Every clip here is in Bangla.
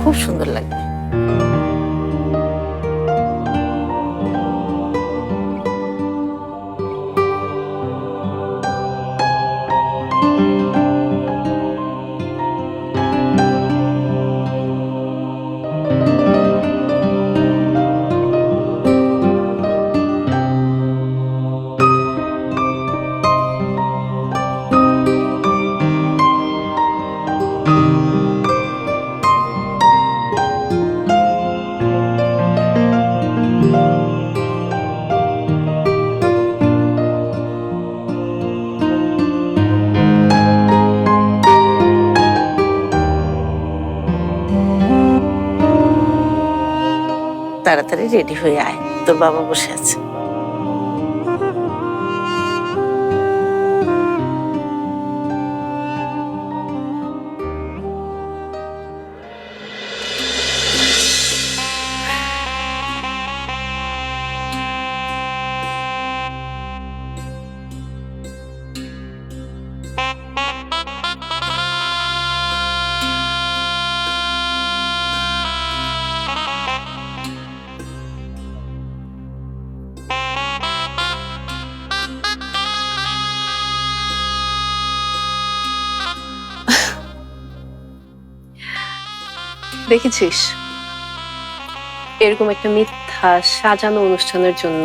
খুব সুন্দর লাগবে। তাড়াতাড়ি রেডি হয়ে আয়। তোর বাবা বসে আছে। দেখেছিস? এরকম একটা মিথ্যা সাজানো অনুষ্ঠানের জন্য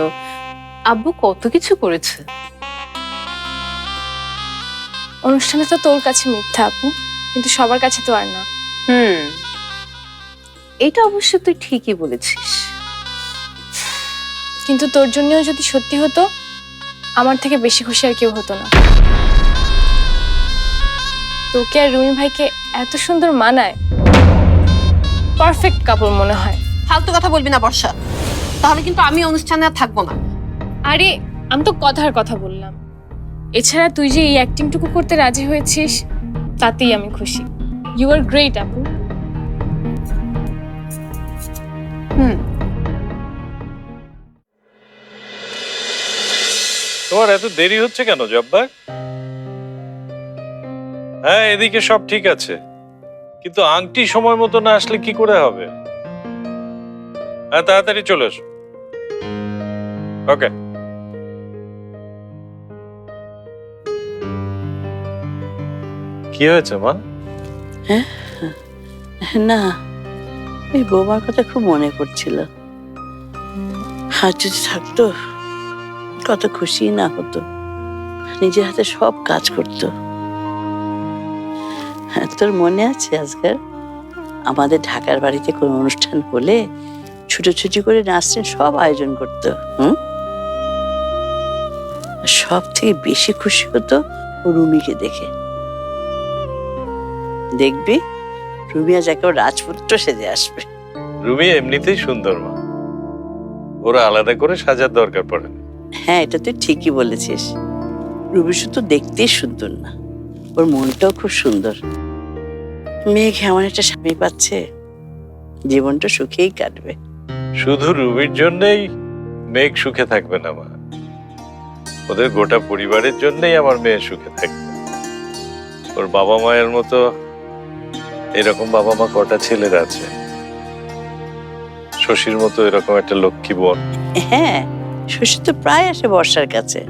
আব্বু কত কিছু করেছে? অনুষ্ঠানে তো তোর কাছে মিথ্যা আপু। কিন্তু সবার কাছে তো আর না। হুম। এটা অবশ্য তুই ঠিকই বলেছিস। কিন্তু তোর জন্যও যদি সত্যি হতো আমার থেকে বেশি খুশি আর কেউ হতো না। তোকে আর রুমি ভাইকে এত সুন্দর মানায় পারফেক্ট কাপড় মনে হয়। ফালতু কথা বলবি না বর্ষা। তাহলে কিন্তু আমি অনুষ্ঠানে আর থাকব না। আরে আমি তো কথার কথা বললাম। এছাড়া তুই যে এই অ্যাক্টিংটুকু করতে রাজি হয়েছিস তাতেই আমি খুশি। ইউ আর গ্রেট আপু। হুম। তোমার এত দেরি হচ্ছে কেন জব্বার? হ্যাঁ এদিকে সব ঠিক আছে। কিন্তু আংটি সময় মতো না আসলে কি করে হবে? হ্যাঁ তাড়াতাড়ি চলে এসো। ওকে। কি হয়েছে মা? না ওই বৌমার কথা খুব মনে পড়ছিল। হাত যদি থাকতো কত খুশি না হতো। নিজের হাতে সব কাজ করতো। হ্যাঁ, তোর মনে আছে আজকাল? আমাদের ঢাকার বাড়িতে কোনো অনুষ্ঠান হলে ছুটোছুটি করে নাচতেন সব আয়োজন করতো হুম? সব থেকে বেশি খুশি হতো রুমিকে দেখে। দেখবি রুমিয়া যাকে ও রাজপুত্র সেজে আসবে। রুমি এমনিতেই সুন্দর মা। ওরা আলাদা করে সাজার দরকার পড়ে হ্যাঁ এটা তুই ঠিকই বলেছিস। রুবি শুধু দেখতেই সুন্দর না। ওর মনটাও খুব সুন্দর। মেঘ এমন একটা স্বামী পাচ্ছে জীবনটা সুখেই কাটবে। শুধু রুবির জন্যই মেঘ সুখে থাকবে না মা। ওদের গোটা পরিবারের জন্যই আমার মেয়ে সুখে থাকবে। ওর বাবা মায়ের মতো এরকম বাবা মা কটা ছেলের আছে? শশীর মতো এরকম একটা লক্ষ্মী বোন। হ্যাঁ শশী তো প্রায় আসে বর্ষার কাছে।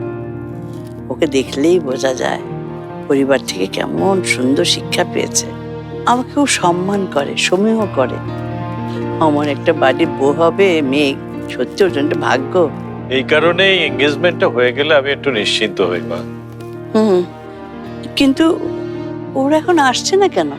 ওকে দেখলেই বোঝা যায়। পরিবার থেকে কেমন সুন্দর শিক্ষা পেয়েছে। আমাকেও সম্মান করে সমীহ করে। আমার একটা বাড়ির বউ হবে মেয়ে। সত্যি ওর জন্য ভাগ্য। এই কারণেই এঙ্গেজমেন্টটা হয়ে গেলে আমি একটু নিশ্চিন্ত হই মা। হুম। কিন্তু ওরা এখন আসছে না কেন?